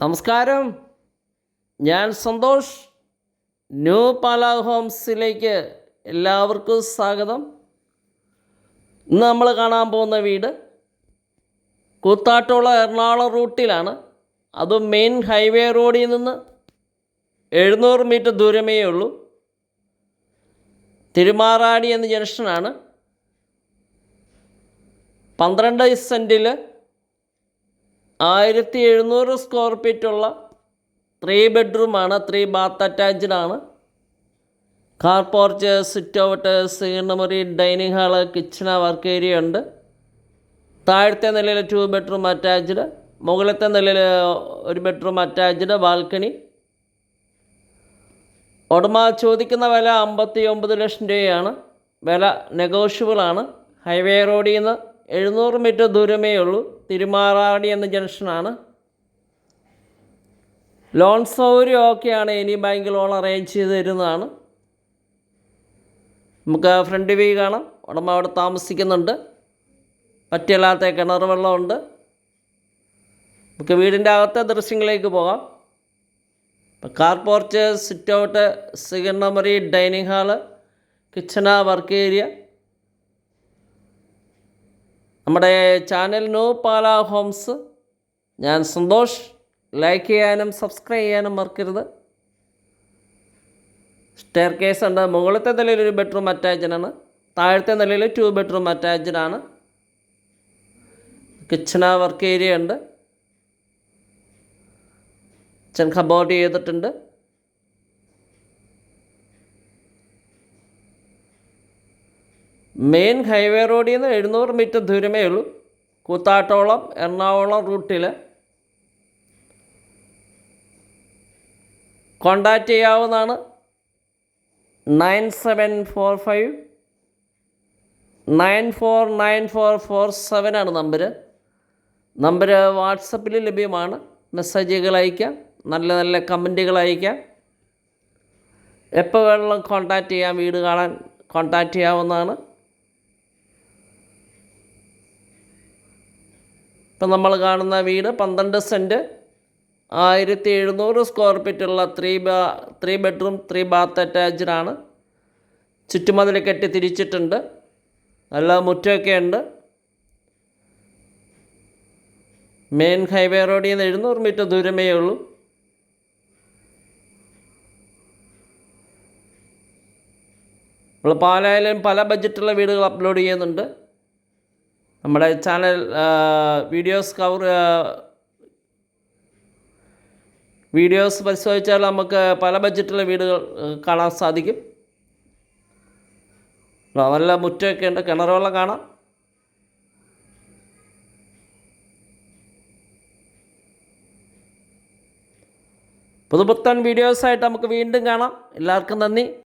നമസ്കാരം. ഞാൻ സന്തോഷ്. ന്യൂ പാല ഹോംസിലേക്ക് എല്ലാവർക്കും സ്വാഗതം. ഇന്ന് നമ്മൾ കാണാൻ പോകുന്ന വീട് കൂത്താട്ടുള്ള എറണാകുളം റൂട്ടിലാണ്. അതും മെയിൻ ഹൈവേ റോഡിൽ നിന്ന് എഴുന്നൂറ് മീറ്റർ ദൂരമേ ഉള്ളൂ. തിരുമാറാടി എന്ന ജംഗ്ഷനാണ്. പന്ത്രണ്ട് സെന്റിൽ ആയിരത്തി എഴുന്നൂറ് സ്ക്വയർ ഫീറ്റുള്ള ത്രീ ബെഡ്റൂമാണ് ത്രീ ബാത്ത് അറ്റാച്ച്ഡ് ആണ്. Car porch sit out സീണമുറി dining hall kitchen work area ഉണ്ട്. താഴത്തെ നിലയിൽ ടു ബെഡ്റൂം അറ്റാച്ച്ഡ് മുകളിലത്തെ നിലയിൽ ഒരു ബെഡ്റൂം അറ്റാച്ച്ഡ് ബാൽക്കണി ഉടമ ചോദിക്കുന്ന വില അമ്പത്തി ഒമ്പത് ലക്ഷം രൂപയാണ്. വില നെഗോഷ്യബിളാണ് ഹൈവേ റോഡിൽ നിന്ന് എഴുന്നൂറ് മീറ്റർ ദൂരമേ ഉള്ളൂ. തിരുമാറാടി എന്ന ജംഗ്ഷനാണ്. ലോൺ സൗകര്യം ഓക്കെയാണ് ഇനി ബാങ്ക് ലോൺ അറേഞ്ച് ചെയ്ത് തരുന്നതാണ്. നമുക്ക് ഫ്രണ്ട് വ്യൂ കാണാം. ഉടമ അവിടെ താമസിക്കുന്നുണ്ട്. പറ്റിയല്ലാത്ത കിണർ വെള്ളമുണ്ട്. നമുക്ക് വീടിന്റെ അകത്തെ ദൃശ്യങ്ങളിലേക്ക് പോകാം. Car porch sit out സിഗണ്ണമറി dining hall kitchen work area നമ്മുടെ ചാനൽ നോ പാല ഹോംസ് ഞാൻ സന്തോഷ്. ലൈക്ക് ചെയ്യാനും സബ്സ്ക്രൈബ് ചെയ്യാനും മറക്കരുത്. സ്റ്റെയർ കേസ് ഉണ്ട്. മുകളിലത്തെ നിലയിൽ ഒരു ബെഡ്റൂം അറ്റാച്ച്ഡ് ആണ്. താഴത്തെ നിലയിൽ ടു ബെഡ്റൂം അറ്റാച്ച്ഡ് ആണ്. കിച്ചണ വർക്ക് ഏരിയ ഉണ്ട്. കിച്ചൺ കബോർഡ് ചെയ്തിട്ടുണ്ട്. മെയിൻ ഹൈവേ റോഡിൽ നിന്ന് എഴുന്നൂറ് മീറ്റർ ദൂരമേ ഉള്ളൂ. കൂത്താട്ടോളം എറണാകുളം റൂട്ടിൽ കോണ്ടാക്റ്റ് ചെയ്യാവുന്നതാണ് nine seven four five. Nine four nine four four സെവനാണ് number number വാട്സപ്പിൽ ലഭ്യമാണ്. മെസ്സേജുകൾ അയക്കാം. നല്ല നല്ല കമന്റുകൾ അയക്കാം. എപ്പോൾ വേണമെങ്കിലും കോണ്ടാക്റ്റ് ചെയ്യാം. വീട് കാണാൻ കോണ്ടാക്റ്റ് ചെയ്യാവുന്നതാണ്. ഇപ്പം നമ്മൾ കാണുന്ന വീട് പന്ത്രണ്ട് സെന്റ് ആയിരത്തി എഴുന്നൂറ് സ്ക്വയർ ഫീറ്റുള്ള ത്രീ ബാ three bedroom three bath attached ആണ്. ചുറ്റുമതിൽ കെട്ടി തിരിച്ചിട്ടുണ്ട്. നല്ല മുറ്റമൊക്കെ ഉണ്ട്. മെയിൻ ഹൈവേ റോഡിൽ നിന്ന് എഴുന്നൂറ് മീറ്റർ ദൂരമേ ഉള്ളൂ. നമ്മൾ പാലായാലും പല ബഡ്ജറ്റുള്ള വീടുകൾ അപ്ലോഡ് ചെയ്യുന്നുണ്ട്. നമ്മുടെ ചാനൽ വീഡിയോസ് കവർ വീഡിയോസ് പരിശോധിച്ചാൽ നമുക്ക് പല ബഡ്ജറ്റുള്ള വീടുകൾ കാണാൻ സാധിക്കും. നല്ല മുറ്റമൊക്കെ ഉണ്ട് കിണറുവെള്ളം കാണാം. പുതുപുത്തൻ വീഡിയോസായിട്ട് നമുക്ക് വീണ്ടും കാണാം. എല്ലാവർക്കും നന്ദി.